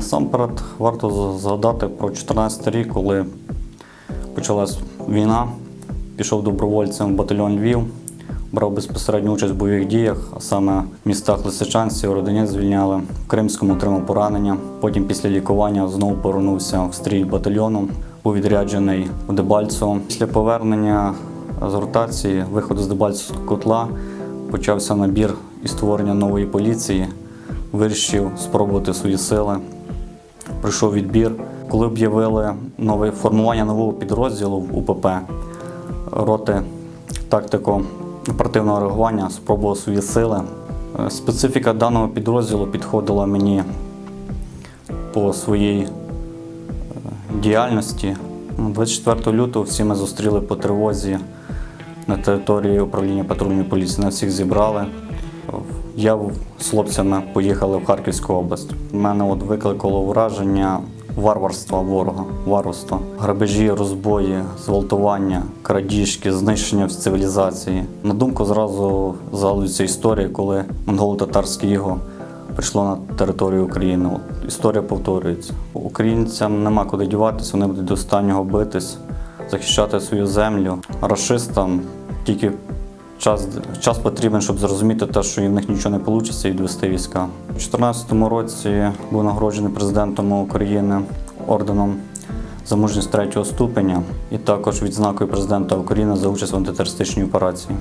Насамперед варто згадати про 14 рік, коли почалась війна. Пішов добровольцем в батальйон Львів, брав безпосередню участь в бойових діях, а саме в містах Лисичанські, Родинець звільняли, в Кримському отримав поранення. Потім після лікування знову повернувся в стрій батальйону, був відряджений у Дебальцево. Після повернення з ротації, виходу з Дебальцевського котла, почався набір і створення нової поліції. Вирішив спробувати свої сили пройшов відбір. Коли об'явили нове формування нового підрозділу в УПП роти тактико оперативного реагування, спробував свої сили. Е, Специфіка даного підрозділу підходила мені по своїй е, діяльності. Ну, 24 лютого всі ми зустріли по тривозі на території управління патрульної поліції. Нас всіх зібрали. Я з хлопцями поїхали в Харківську область. Мене от викликало враження варварства ворога, варварства, грабежі, розбої, зґвалтування, крадіжки, знищення в цивілізації. На думку зразу згадується історія, коли монголо-татарське іго прийшло на територію України. От історія повторюється. Українцям нема куди діватися, вони будуть до останнього битись, захищати свою землю. Рашистам тільки час, час потрібен, щоб зрозуміти те, що в них нічого не вийде і відвести війська. У 2014 році був нагороджений президентом України орденом за мужність третього ступеня і також відзнакою президента України за участь в антитерористичній операції.